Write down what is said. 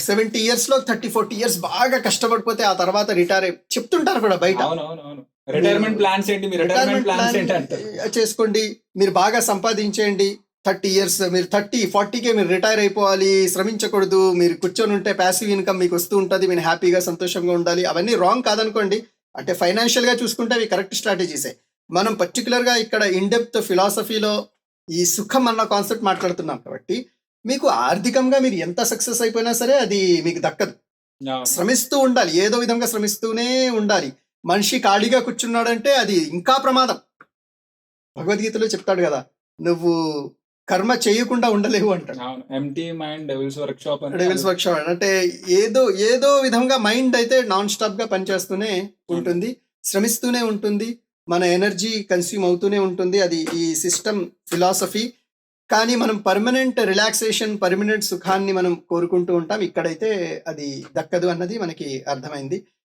Seventy ఇయర్స్లో thirty forty years బాగా కష్టపడిపోతే ఆ తర్వాత రిటైర్ చెప్తుంటారు కూడా బయట. రిటైర్మెంట్ ప్లాన్స్ ఏంటి? మీ రిటైర్మెంట్ ప్లాన్స్ చేసుకోండి. మీరు బాగా సంపాదించేయండి. థర్టీ ఇయర్స్ మీరు థర్టీ ఫార్టీకే మీరు రిటైర్ అయిపోవాలి. శ్రమించకూడదు. మీరు కూర్చొని ఉంటే ప్యాసివ్ ఇన్కమ్ మీకు వస్తూ ఉంటుంది. మీరు హ్యాపీగా సంతోషంగా ఉండాలి. అవన్నీ రాంగ్ కాదనుకోండి. అంటే ఫైనాన్షియల్గా చూసుకుంటే అవి కరెక్ట్ స్ట్రాటజీసే మనం పర్టికులర్గా ఇక్కడ ఇన్ డెప్త్ ఫిలాసఫీలో ఈ సుఖం అన్న కాన్సెప్ట్ మాట్లాడుతున్నాం కాబట్టి మీకు ఆర్థికంగా మీరు ఎంత సక్సెస్ అయిపోయినా సరే అది మీకు దక్కదు. శ్రమిస్తూ ఉండాలి. ఏదో విధంగా శ్రమిస్తూనే ఉండాలి. మనిషి ఖాళీగా కూర్చున్నాడంటే అది ఇంకా ప్రమాదం. భగవద్గీతలో చెప్తాడు కదా నువ్వు కర్మ చేయకుండా ఉండలేవు అంటాడు. Devil's workshop devil's workshop అంటే ఏదో ఏదో విధంగా మైండ్ అయితే నాన్ స్టాప్గా పనిచేస్తూనే ఉంటుంది. శ్రమిస్తూనే ఉంటుంది. మన ఎనర్జీ కన్స్యూమ్ అవుతూనే ఉంటుంది. అది ఈ సిస్టమ్ ఫిలాసఫీ కానీ మనం పర్మనెంట్ రిలాక్సేషన్ పర్మనెంట్ సుఖాన్ని మనం కోరుకుంటూ ఉంటాం. ఇక్కడైతే అది దక్కదు అన్నది మనకి అర్థమైంది.